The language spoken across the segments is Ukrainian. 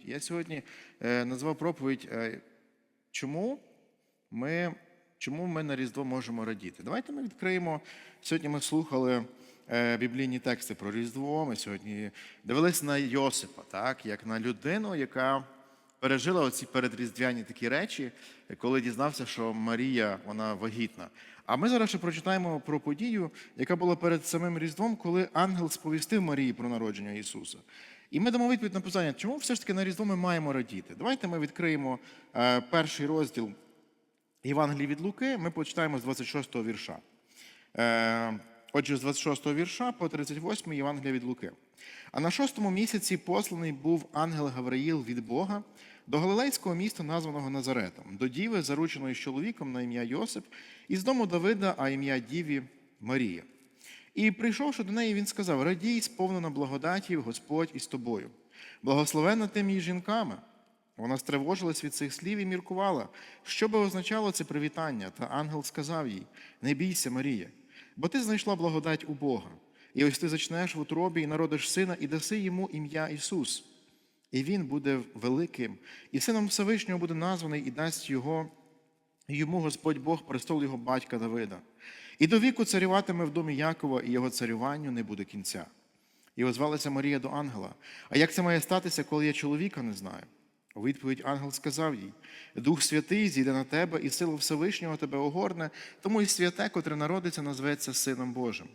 відповідь. Я сьогодні е, назвав проповідь, е, чому ми, чому ми на Різдво можемо радіти. Давайте ми відкриємо. Сьогодні ми слухали е, біблійні тексти про Різдво. Ми сьогодні дивилися на Йосипа, так, як на людину, яка пережила оці передріздвяні такі речі, коли дізнався, що Марія вона вагітна. А ми зараз ще прочитаємо про подію, яка була перед самим Різдвом, коли ангел сповістив Марії про народження Ісуса. І ми дамо відповідь на питання, чому все ж таки на Різдво ми маємо радіти. Давайте ми відкриємо е, перший розділ Євангелії від Луки, ми почитаємо з 26 го вірша. Е, Отже, з 26 го вірша по 38 Євангелія від Луки. А на шостому місяці посланий був ангел Гавраїл від Бога до галилейського міста, названого Назаретом, до діви, зарученої з чоловіком на ім'я Йосип, із дому Давида, а ім'я Діві Марія. І прийшовши до неї, він сказав: Радій, сповнена благодаті, Господь із тобою. Благословенна ти між жінками. Вона стривожилась від цих слів і міркувала, що би означало це привітання. Та ангел сказав їй: Не бійся, Марія, бо ти знайшла благодать у Бога. І ось ти зачнеш в утробі і народиш сина, і даси йому ім'я Ісус. І він буде великим, і сином Всевишнього буде названий, і дасть його йому Господь Бог престол його батька Давида. І до віку царюватиме в домі Якова, і його царюванню не буде кінця. І озвалася Марія до ангела. А як це має статися, коли я чоловіка не знаю? У відповідь ангел сказав їй: Дух Святий зійде на тебе, і сила Всевишнього тебе огорне, тому і святе, котре народиться, назветься Сином Божим.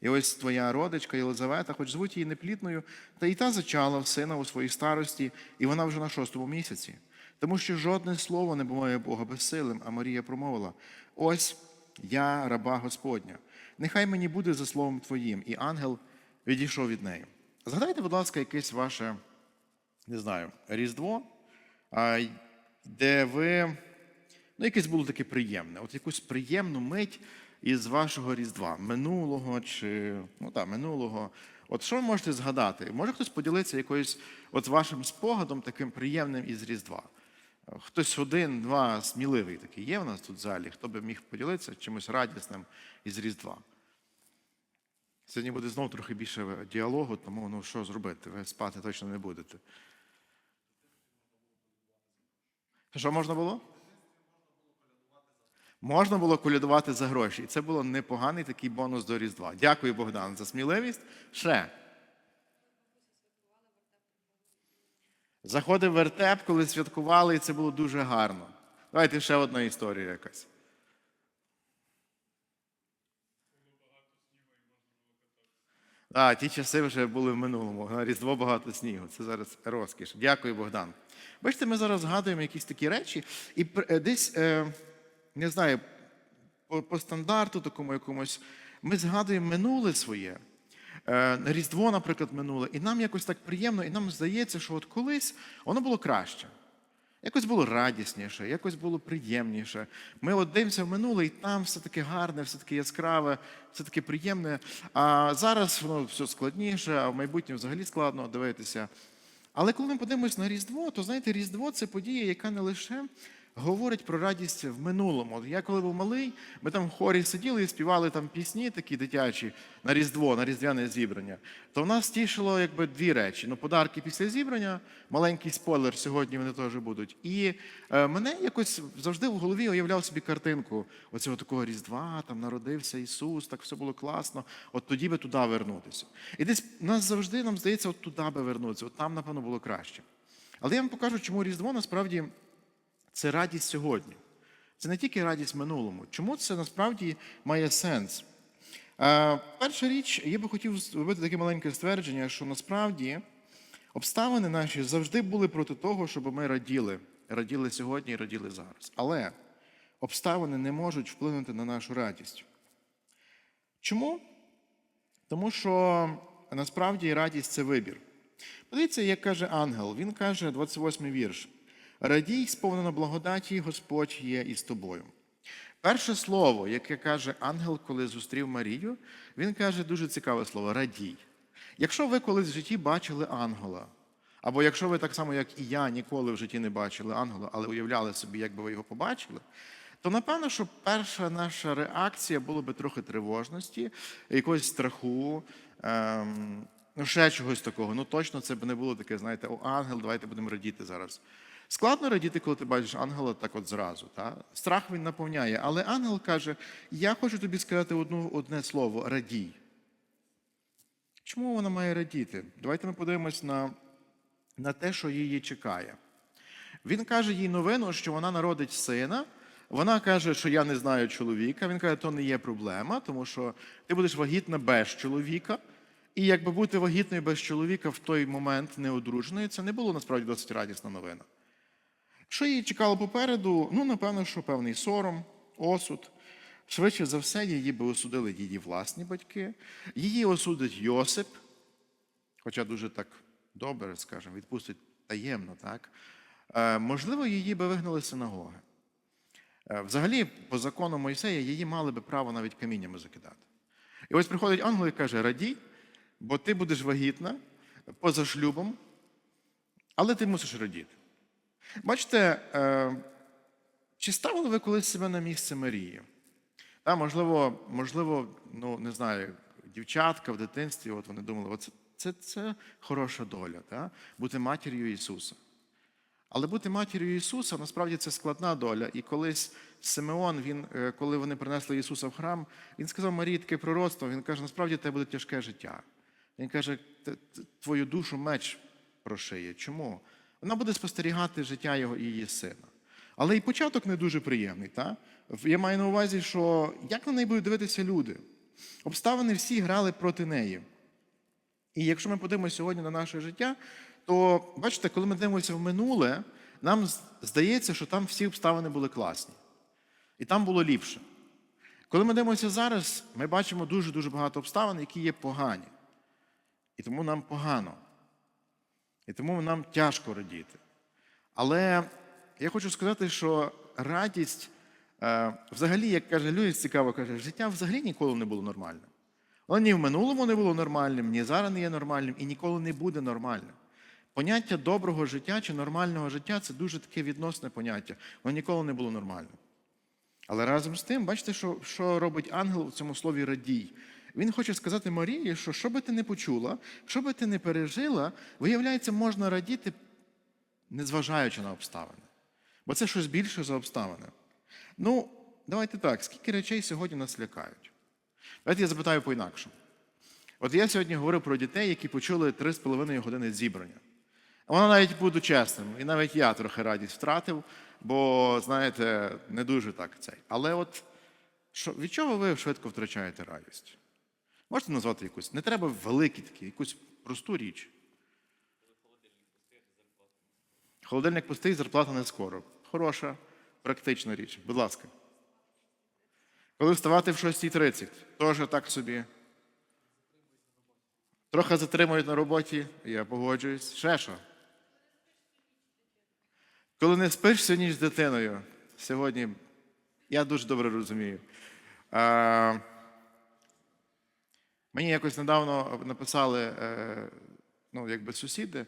І ось твоя родичка Єлизавета, хоч звуть її неплітною, та і та зачала сина у своїй старості, і вона вже на шостому місяці. Тому що жодне слово не буває Бога безсилим, а Марія промовила: Ось я, раба Господня, нехай мені буде за словом Твоїм. І ангел відійшов від неї. Згадайте, будь ласка, якесь ваше, не знаю, Різдво, де ви, ну, якесь було таке приємне, от якусь приємну мить із вашого Різдва, минулого чи ну так, минулого. От що ви можете згадати? Може хтось поділитися якоюсь от вашим спогадом таким приємним із Різдва? Хтось один, два, сміливий такий є в нас тут в залі, хто би міг поділитися чимось радісним із Різдва. Сьогодні буде знову трохи більше діалогу, тому ну що зробити? Ви спати точно не будете. Що можна було? Можна було колядувати за гроші. І це було непоганий такий бонус до Різдва. Дякую, Богдан, за сміливість. Ще. Заходив вертеп, коли святкували, і це було дуже гарно. Давайте ще одна історія якась. А, ті часи вже були в минулому. Різдво багато снігу. Це зараз розкіш. Дякую, Богдан. Бачите, ми зараз згадуємо якісь такі речі, і е, десь, е, не знаю, по стандарту такому якомусь, ми згадуємо минуле своє. Е, Різдво, наприклад, минуле, і нам якось так приємно, і нам здається, що от колись воно було краще. Якось було радісніше, якось було приємніше. Ми от дивимося в минуле, і там все таке гарне, все таке яскраве, все таке приємне. А зараз воно все складніше, а в майбутньому взагалі складно дивитися. Але коли ми подивимось на Різдво, то знаєте, Різдво це подія, яка не лише говорить про радість в минулому. Я коли був малий, ми там в хорі сиділи і співали там пісні такі дитячі на Різдво, на Різдвяне зібрання. То в нас тішило якби дві речі: ну, подарки після зібрання, маленький спойлер, сьогодні вони теж будуть. І е, мене якось завжди в голові уявляв собі картинку оцього такого Різдва, там народився Ісус, так все було класно. От тоді би туди вернутися. І десь нас завжди нам здається, от туди би вернутися, от там, напевно, було краще. Але я вам покажу, чому Різдво насправді це радість сьогодні. Це не тільки радість минулому. Чому це насправді має сенс? Е, перша річ, я би хотів зробити таке маленьке ствердження, що насправді обставини наші завжди були проти того, щоб ми раділи. Раділи сьогодні і раділи зараз. Але обставини не можуть вплинути на нашу радість. Чому? Тому що насправді радість це вибір. Подивіться, як каже ангел, він каже, 28-й вірш. Радій, сповнена благодаті, Господь є із тобою. Перше слово, яке каже ангел, коли зустрів Марію, він каже дуже цікаве слово радій. Якщо ви колись в житті бачили ангела, або якщо ви так само, як і я, ніколи в житті не бачили ангела, але уявляли собі, як би ви його побачили, то напевно, що перша наша реакція була би трохи тривожності, якогось страху. Ем, ну, ще чогось такого. Ну точно це б не було таке, знаєте, о, ангел, давайте будемо радіти зараз. Складно радіти, коли ти бачиш ангела так от зразу. Та? Страх він наповняє. Але ангел каже: Я хочу тобі сказати одну, одне слово радій. Чому вона має радіти? Давайте ми подивимось на, на те, що її чекає. Він каже їй новину, що вона народить сина. Вона каже, що я не знаю чоловіка. Він каже, то не є проблема, тому що ти будеш вагітна без чоловіка. І якби бути вагітною без чоловіка в той момент неодруженою, це не було насправді досить радісна новина. Що її чекало попереду? Ну, напевно, що певний сором, осуд. Швидше за все, її би осудили її власні батьки. Її осудить Йосип, хоча дуже так добре, скажімо, відпустить таємно, так? Е, можливо, її би вигнали синагоги. Е, Взагалі, по закону Мойсея, її мали би право навіть каміннями закидати. І ось приходить ангел і каже: радій, бо ти будеш вагітна поза шлюбом, але ти мусиш радіти. Бачите, е, чи ставили ви колись себе на місце Марії? Та, можливо, можливо, ну не знаю, дівчатка в дитинстві, от вони думали, оце це, це хороша доля, та? бути матір'ю Ісуса. Але бути матір'ю Ісуса насправді це складна доля. І колись Симеон, він, е, коли вони принесли Ісуса в храм, він сказав Марії таке пророцтво. Він каже, насправді тебе буде тяжке життя. Він каже, «Т- т- твою душу меч прошиє. Чому? Вона буде спостерігати життя його і її сина. Але і початок не дуже приємний. Та? Я маю на увазі, що як на неї будуть дивитися люди? Обставини всі грали проти неї. І якщо ми подивимося сьогодні на наше життя, то бачите, коли ми дивимося в минуле, нам здається, що там всі обставини були класні. І там було ліпше. Коли ми дивимося зараз, ми бачимо дуже-дуже багато обставин, які є погані. І тому нам погано. І тому нам тяжко радіти. Але я хочу сказати, що радість, е, взагалі, як каже Люїс, цікаво каже, життя взагалі ніколи не було нормальним. Воно ні в минулому не було нормальним, ні зараз не є нормальним і ніколи не буде нормальним. Поняття доброго життя чи нормального життя це дуже таке відносне поняття. Воно ніколи не було нормальним. Але разом з тим, бачите, що, що робить ангел в цьому слові радій. Він хоче сказати Марії, що що би ти не почула, що би ти не пережила, виявляється, можна радіти, незважаючи на обставини. Бо це щось більше за обставини. Ну, давайте так, скільки речей сьогодні нас лякають? Давайте я запитаю по-інакшому. От я сьогодні говорив про дітей, які почули 3,5 години зібрання. Воно навіть буду чесним, і навіть я трохи радість втратив, бо, знаєте, не дуже так цей. Але от що, від чого ви швидко втрачаєте радість? Можете назвати якусь? Не треба великі такі, якусь просту річ. Холодильник пустий, зарплата не скоро. Хороша, практична річ. Будь ласка. Коли вставати в 6.30, теж так собі. Трохи затримують на роботі, я погоджуюсь. Ще що? Коли не спиш всю ніч з дитиною, сьогодні я дуже добре розумію. А, мені якось недавно написали, е, ну, якби сусіди,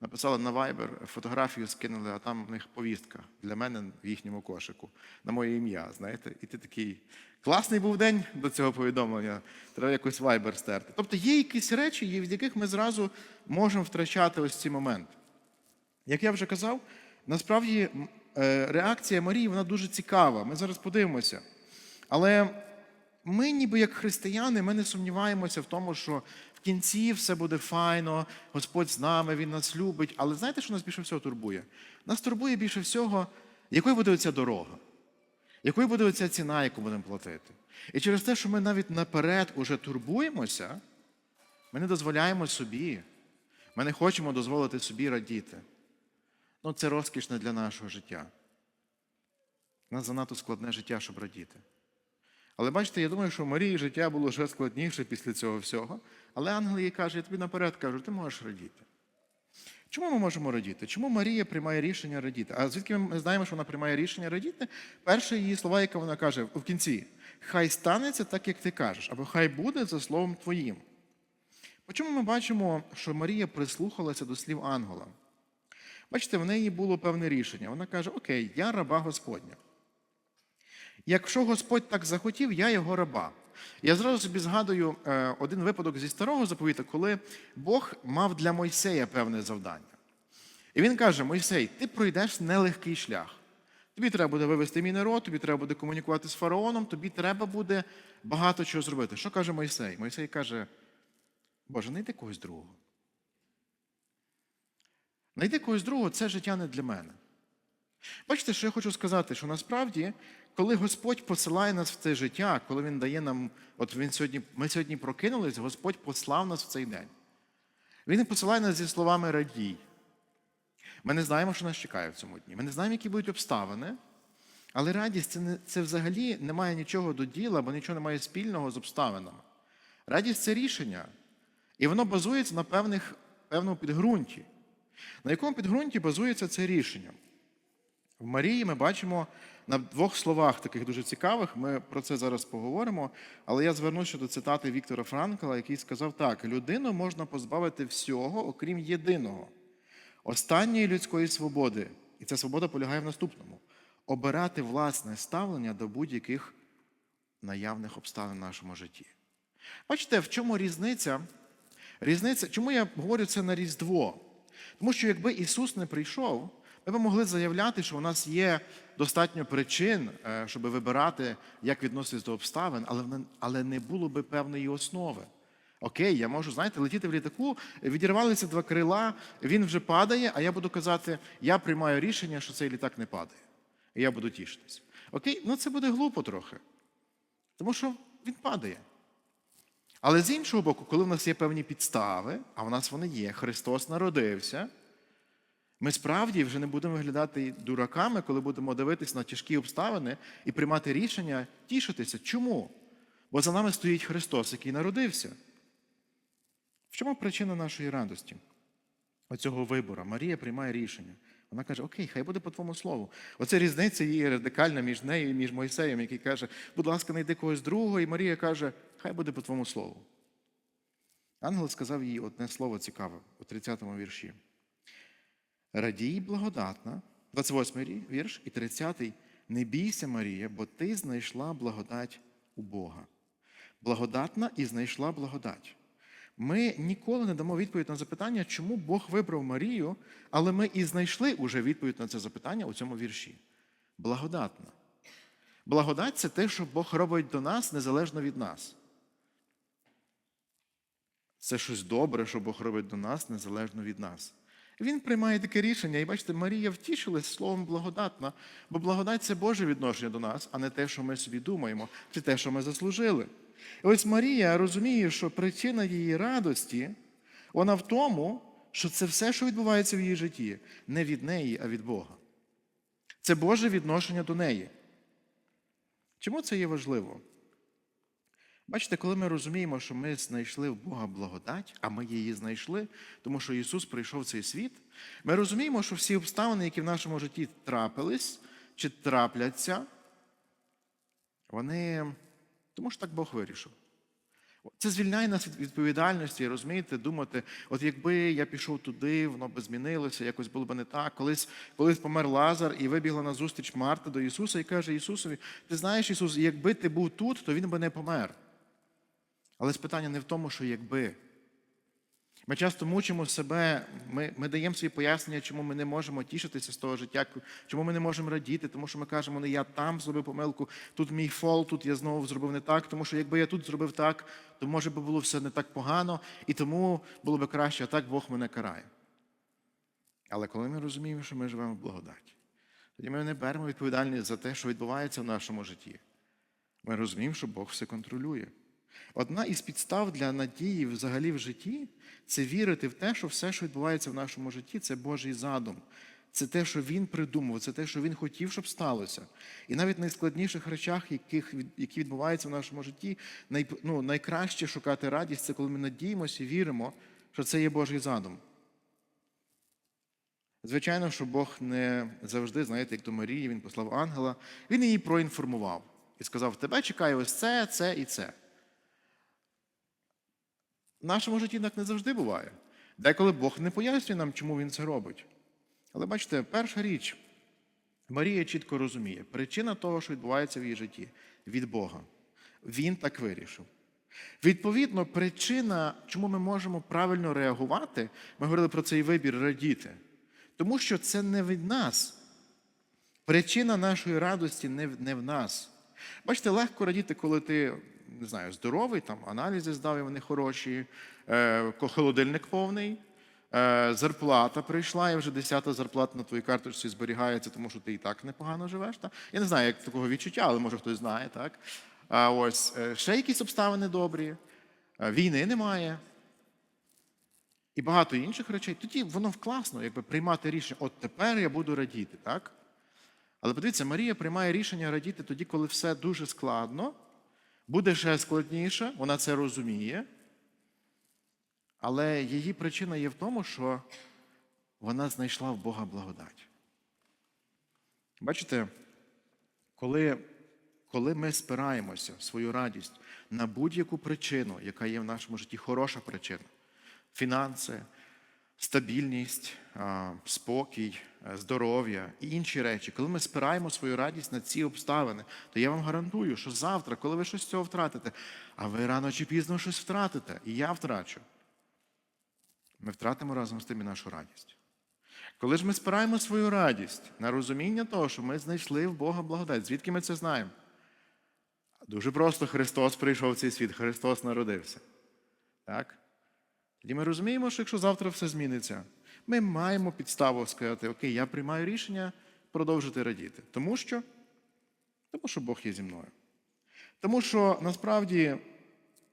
написали на Viber, фотографію скинули, а там в них повістка для мене в їхньому кошику на моє ім'я. Знаєте, і ти такий класний був день до цього повідомлення. Треба якось Viber стерти. Тобто є якісь речі, від яких ми зразу можемо втрачати ось ці моменти. Як я вже казав, насправді е, реакція Марії вона дуже цікава. Ми зараз подивимося. Але ми, ніби як християни, ми не сумніваємося в тому, що в кінці все буде файно, Господь з нами, Він нас любить. Але знаєте, що нас більше всього турбує? Нас турбує більше всього, якою буде оця дорога, якою буде оця ціна, яку будемо платити. І через те, що ми навіть наперед уже турбуємося, ми не дозволяємо собі, ми не хочемо дозволити собі радіти. Ну, це розкіш не для нашого життя. У нас занадто складне життя, щоб радіти. Але бачите, я думаю, що Марії життя було ще складніше після цього всього. Але ангел їй каже, я тобі наперед кажу, ти можеш радіти. Чому ми можемо радіти? Чому Марія приймає рішення радіти? А звідки ми знаємо, що вона приймає рішення радіти? Перше її слова, яке вона каже в кінці: Хай станеться так, як ти кажеш, або хай буде за словом твоїм. Чому ми бачимо, що Марія прислухалася до слів ангела? Бачите, в неї було певне рішення. Вона каже: Окей, я раба Господня. Якщо Господь так захотів, я його раба. Я зразу собі згадую е, один випадок зі старого заповіта, коли Бог мав для Мойсея певне завдання. І він каже: Мойсей, ти пройдеш нелегкий шлях. Тобі треба буде вивести мій народ, тобі треба буде комунікувати з фараоном, тобі треба буде багато чого зробити. Що каже Мойсей? Мойсей каже: Боже, найди когось другого. Найди когось другого, це життя не для мене. Бачите, що я хочу сказати, що насправді, коли Господь посилає нас в це життя, коли Він дає нам, от він сьогодні, ми сьогодні прокинулись, Господь послав нас в цей день. Він посилає нас зі словами радій. Ми не знаємо, що нас чекає в цьому дні. Ми не знаємо, які будуть обставини, але радість це, не, це взагалі не має нічого до діла, бо нічого не має спільного з обставинами. Радість це рішення. І воно базується на певних, певному підґрунті. На якому підґрунті базується це рішення? В Марії ми бачимо на двох словах, таких дуже цікавих. Ми про це зараз поговоримо. Але я звернуся до цитати Віктора Франкла, який сказав так: людину можна позбавити всього, окрім єдиного, останньої людської свободи. І ця свобода полягає в наступному: обирати власне ставлення до будь-яких наявних обставин в нашому житті. Бачите, в чому різниця? Різниця, чому я говорю це на Різдво? Тому що якби Ісус не прийшов, ми б могли заявляти, що у нас є достатньо причин, е, щоб вибирати, як відноситись до обставин, але але не було би певної основи. Окей, я можу, знаєте, летіти в літаку, відірвалися два крила, він вже падає, а я буду казати, я приймаю рішення, що цей літак не падає. І я буду тішитись. Окей, ну це буде глупо трохи. Тому що він падає. Але з іншого боку, коли в нас є певні підстави, а в нас вони є, Христос народився, ми справді вже не будемо виглядати дураками, коли будемо дивитись на тяжкі обставини і приймати рішення тішитися. Чому? Бо за нами стоїть Христос, який народився. В чому причина нашої радості? Оцього вибору. Марія приймає рішення. Вона каже: Окей, хай буде по твоєму слову. Оце різниця її радикальна між нею і між Мойсеєм, який каже, будь ласка, знайди когось другого, і Марія каже, хай буде по твоєму слову. Ангел сказав їй одне слово цікаве у 30-му вірші. Радій благодатна, 28-й вірш і 30-й. Не бійся, Марія, бо ти знайшла благодать у Бога. Благодатна і знайшла благодать. Ми ніколи не дамо відповідь на запитання, чому Бог вибрав Марію, але ми і знайшли уже відповідь на це запитання у цьому вірші. Благодатна. Благодать це те, що Бог робить до нас незалежно від нас. Це щось добре, що Бог робить до нас незалежно від нас. Він приймає таке рішення, і бачите, Марія втішилась словом благодатна, бо благодать це Боже відношення до нас, а не те, що ми собі думаємо, чи те, що ми заслужили. І ось Марія розуміє, що причина її радості, вона в тому, що це все, що відбувається в її житті, не від неї, а від Бога. Це Боже відношення до неї. Чому це є важливо? Бачите, коли ми розуміємо, що ми знайшли в Бога благодать, а ми її знайшли, тому що Ісус прийшов в цей світ, ми розуміємо, що всі обставини, які в нашому житті трапились чи трапляться, вони тому що так Бог вирішив. Це звільняє нас від відповідальності, розумієте, думати, от якби я пішов туди, воно б змінилося, якось було б не так. Колись, колись помер Лазар і вибігла на зустріч Марта до Ісуса і каже Ісусові: Ти знаєш, Ісус, якби ти був тут, то він би не помер. Але питання не в тому, що якби. Ми часто мучимо себе, ми, ми даємо свої пояснення, чому ми не можемо тішитися з того життя, чому ми не можемо радіти, тому що ми кажемо, не я там зробив помилку, тут мій фол, тут я знову зробив не так, тому що якби я тут зробив так, то може би було все не так погано, і тому було б краще, а так Бог мене карає. Але коли ми розуміємо, що ми живемо в благодаті, тоді ми не беремо відповідальність за те, що відбувається в нашому житті. Ми розуміємо, що Бог все контролює. Одна із підстав для надії взагалі в житті це вірити в те, що все, що відбувається в нашому житті, це Божий задум. Це те, що він придумав, це те, що він хотів, щоб сталося. І навіть в найскладніших речах, яких, які відбуваються в нашому житті, най, ну, найкраще шукати радість, це коли ми надіємося і віримо, що це є Божий задум. Звичайно, що Бог не завжди, знаєте, як до Марії, він послав ангела, він її проінформував і сказав: Тебе чекає ось це, це і це. В нашому житті так не завжди буває. Деколи Бог не пояснює нам, чому він це робить. Але бачите, перша річ, Марія чітко розуміє, причина того, що відбувається в її житті від Бога. Він так вирішив. Відповідно, причина, чому ми можемо правильно реагувати, ми говорили про цей вибір радіти. Тому що це не від нас. Причина нашої радості не в, нас. Бачите, легко радіти, коли ти не знаю, здоровий, там аналізи здав, і вони хороші, е, холодильник повний, е, зарплата прийшла, і вже десята зарплата на твоїй карточці зберігається, тому що ти і так непогано живеш. Та? Я не знаю, як такого відчуття, але може хтось знає, так? А ось е, ще якісь обставини добрі, війни немає. І багато інших речей. Тоді воно класно, якби приймати рішення, от тепер я буду радіти, так? Але подивіться, Марія приймає рішення радіти тоді, коли все дуже складно, буде ще складніше, вона це розуміє. Але її причина є в тому, що вона знайшла в Бога благодать. Бачите, коли, коли ми спираємося в свою радість на будь-яку причину, яка є в нашому житті, хороша причина, фінанси, стабільність, спокій, е, здоров'я і інші речі, коли ми спираємо свою радість на ці обставини, то я вам гарантую, що завтра, коли ви щось з цього втратите, а ви рано чи пізно щось втратите, і я втрачу, ми втратимо разом з тим і нашу радість. Коли ж ми спираємо свою радість на розуміння того, що ми знайшли в Бога благодать, звідки ми це знаємо? Дуже просто Христос прийшов в цей світ, Христос народився. Так? Тоді ми розуміємо, що якщо завтра все зміниться, ми маємо підставу сказати, окей, я приймаю рішення продовжити радіти. Тому що? Тому що Бог є зі мною. Тому що насправді,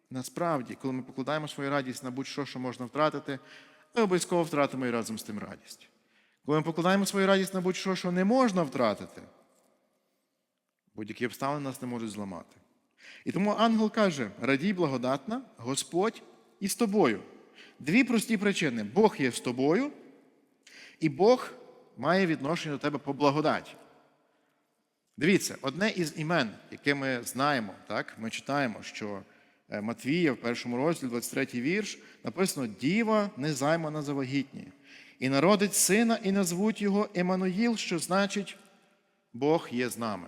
насправді, коли ми покладаємо свою радість на будь-що, що можна втратити, ми обов'язково втратимо і разом з тим радість. Коли ми покладаємо свою радість на будь-що, що не можна втратити, будь-які обставини нас не можуть зламати. І тому ангел каже: радій благодатна, Господь із тобою. Дві прості причини: Бог є з тобою, і Бог має відношення до тебе по благодаті. Дивіться, одне із імен, яке ми знаємо, так, ми читаємо, що е, Матвія в першому розділі, 23 вірш, написано: Діва незаймана завагітніє, і народить сина, і назвуть його Еммануїл, що значить Бог є з нами.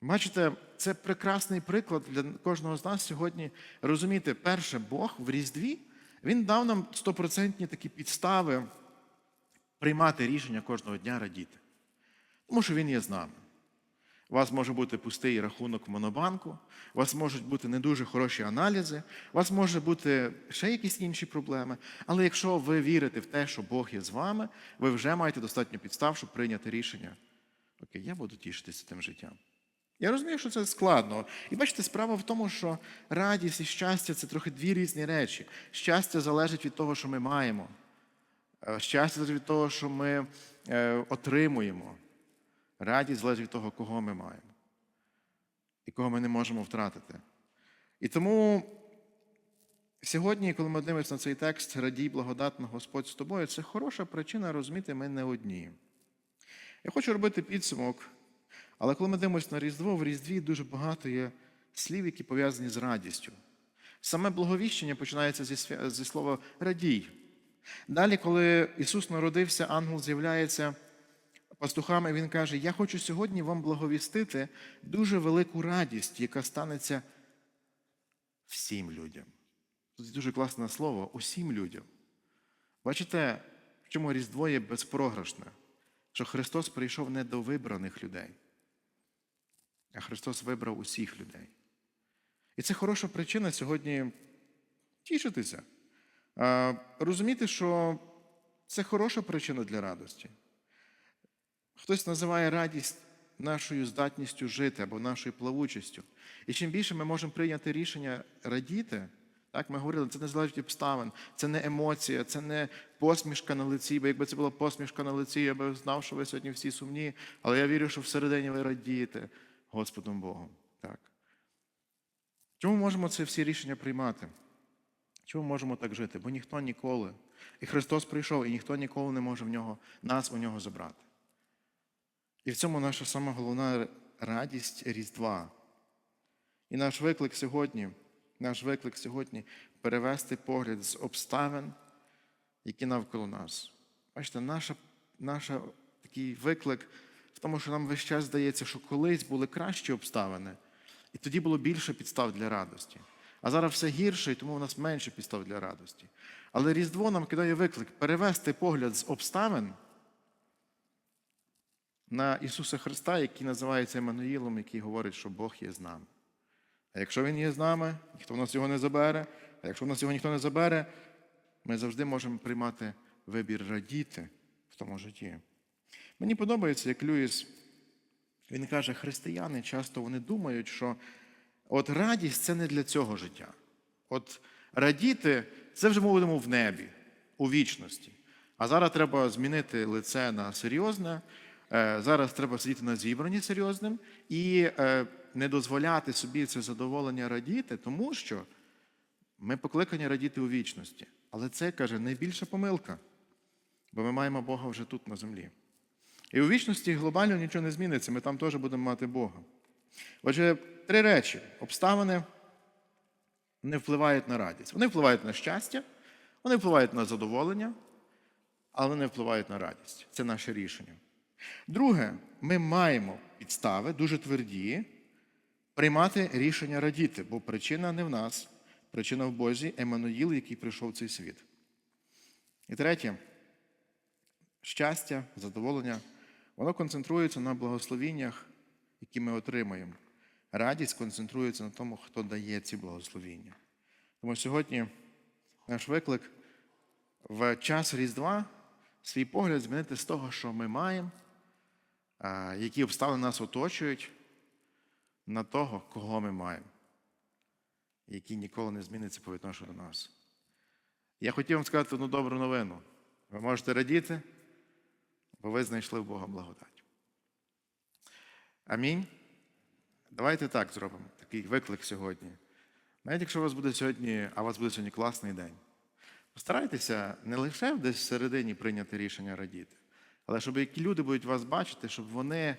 Бачите, це прекрасний приклад для кожного з нас сьогодні розуміти, перше, Бог в Різдві Він дав нам стопроцентні такі підстави приймати рішення кожного дня радіти. Тому що Він є з нами. У вас може бути пустий рахунок в монобанку, у вас можуть бути не дуже хороші аналізи, у вас може бути ще якісь інші проблеми. Але якщо ви вірите в те, що Бог є з вами, ви вже маєте достатньо підстав, щоб прийняти рішення. Окей, я буду тішитися тим життям. Я розумію, що це складно. І бачите, справа в тому, що радість і щастя це трохи дві різні речі. Щастя залежить від того, що ми маємо. Е, Щастя залежить від того, що ми е, отримуємо. Радість залежить від того, кого ми маємо і кого ми не можемо втратити. І тому сьогодні, коли ми дивимося на цей текст Радій благодатно Господь з тобою, це хороша причина розуміти, ми не одні. Я хочу робити підсумок, але коли ми дивимося на Різдво, в Різдві дуже багато є слів, які пов'язані з радістю. Саме благовіщення починається зі, зі слова радій. Далі, коли Ісус народився, ангел з'являється пастухами, він каже: Я хочу сьогодні вам благовістити дуже велику радість, яка станеться всім людям. Тут дуже класне слово усім людям. Бачите, в чому Різдво є безпрограшне, що Христос прийшов не до вибраних людей, а Христос вибрав усіх людей. І це хороша причина сьогодні тішитися. Розуміти, що це хороша причина для радості. Хтось називає радість нашою здатністю жити або нашою плавучістю. І чим більше ми можемо прийняти рішення радіти, так ми говорили, це не залежить обставин, це не емоція, це не посмішка на лиці, бо якби це була посмішка на лиці, я би знав, що ви сьогодні всі сумні, але я вірю, що всередині ви радієте Господом Богом. Так. Чому можемо це всі рішення приймати? Чому можемо так жити? Бо ніхто ніколи. І Христос прийшов, і ніхто ніколи не може в нього, нас у нього забрати. І в цьому наша сама головна радість Різдва. І наш виклик сьогодні, наш виклик сьогодні перевести погляд з обставин, які навколо нас. Бачите, наша, наша такий виклик тому, що нам весь час здається, що колись були кращі обставини, І тоді було більше підстав для радості. А зараз все гірше, і тому у нас менше підстав для радості. Але Різдво нам кидає виклик перевести погляд з обставин на Ісуса Христа, який називається Еммануїлом, який говорить, що Бог є з нами. А якщо Він є з нами, ніхто в нас його не забере, а якщо в нас його ніхто не забере, ми завжди можемо приймати вибір радіти в тому житті. Мені подобається, як Люїс, він каже, християни часто вони думають, що от радість це не для цього життя. От радіти це вже ми будемо в небі, у вічності. А зараз треба змінити лице на серйозне. е, Зараз треба сидіти на зібранні серйозним і е, не дозволяти собі це задоволення радіти, тому що ми покликані радіти у вічності. Але це каже найбільша помилка, бо ми маємо Бога вже тут на землі. І у вічності глобально нічого не зміниться, ми там теж будемо мати Бога. Отже, три речі: обставини не впливають на радість. Вони впливають на щастя, вони впливають на задоволення, але не впливають на радість. Це наше рішення. Друге, ми маємо підстави дуже тверді приймати рішення радіти, бо причина не в нас, причина в Бозі, Еммануїл, який прийшов в цей світ. І третє, щастя, задоволення, воно концентрується на благословіннях, які ми отримаємо. Радість концентрується на тому, хто дає ці благословіння. Тому сьогодні наш виклик в час Різдва свій погляд змінити з того, що ми маємо, які обставини нас оточують, на того, кого ми маємо, який ніколи не зміниться по відношенню до нас. Я хотів вам сказати одну добру новину. Ви можете радіти, бо ви знайшли в Бога благодать. Амінь. Давайте так зробимо, такий виклик сьогодні. Навіть якщо у вас буде сьогодні, а у вас буде сьогодні класний день, постарайтеся не лише десь всередині прийняти рішення радіти, але щоб які люди будуть вас бачити, щоб вони,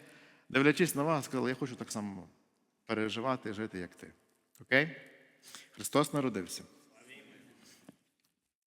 дивлячись на вас, сказали, я хочу так само переживати жити, як ти. Окей? Христос народився.